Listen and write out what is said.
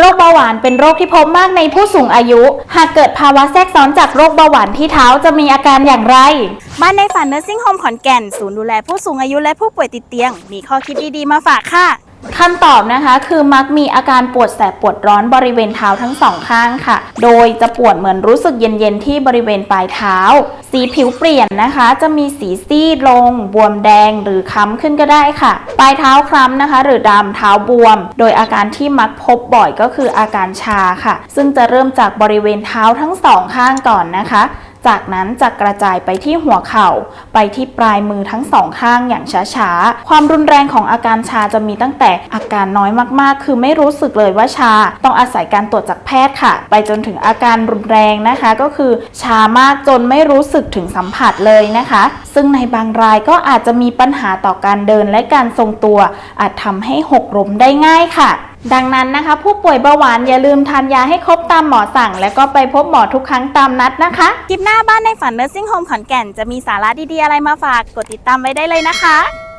โรคเบาหวานเป็นโรคที่พบมากในผู้สูงอายุ หากเกิดภาวะแทรกซ้อนจากโรคเบาหวานที่เท้าจะมีอาการอย่างไร บ้านในฝันเนอร์ซิ่งโฮมขอนแก่น ศูนย์ดูแลผู้สูงอายุและผู้ป่วยติดเตียง มีข้อคิดดีๆมาฝากค่ะ คำตอบนะคะคือมักมีอาการปวดแสบปวดร้อนบริเวณเท้าทั้งสองข้างค่ะ โดยจะปวดเหมือนรู้สึกเย็นๆที่บริเวณปลายเท้า สีผิวเปลี่ยนนะคะ จะมีสีซีดลง บวมแดงหรือค้ำขึ้นก็ได้ค่ะ ปลายเท้าคล้ำนะคะ หรือดำเท้าบวม โดยอาการที่มักพบบ่อยก็คืออาการชาค่ะ ซึ่งจะเริ่มจากบริเวณเท้าทั้งสองข้างก่อนนะคะ จากนั้นจะกระจายไปที่หัวเข่า ไปที่ปลายมือทั้งสองข้างอย่างช้าๆ ความรุนแรงของอาการชาจะมีตั้งแต่อาการน้อยมากๆ คือไม่รู้สึกเลยว่าชา ต้องอาศัยการตรวจจากแพทย์ค่ะ ไปจนถึงอาการรุนแรงนะคะ ก็คือชามากจนไม่รู้สึกถึงสัมผัสเลยนะคะ ซึ่งในบางรายก็อาจจะมีปัญหาต่อการเดินและการทรงตัว อาจทำให้หกล้มได้ง่ายค่ะดังนั้นนะคะ ผู้ป่วยเบาหวานอย่าลืมทานยาให้ครบตามหมอสั่ง และก็ไปพบหมอทุกครั้งตามนัดนะคะ คลิปหน้าบ้านในฝันเนอร์ซิ่งโฮมขอนแก่นจะมีสาระดีๆอะไรมาฝาก กดติดตามไว้ได้เลยนะคะ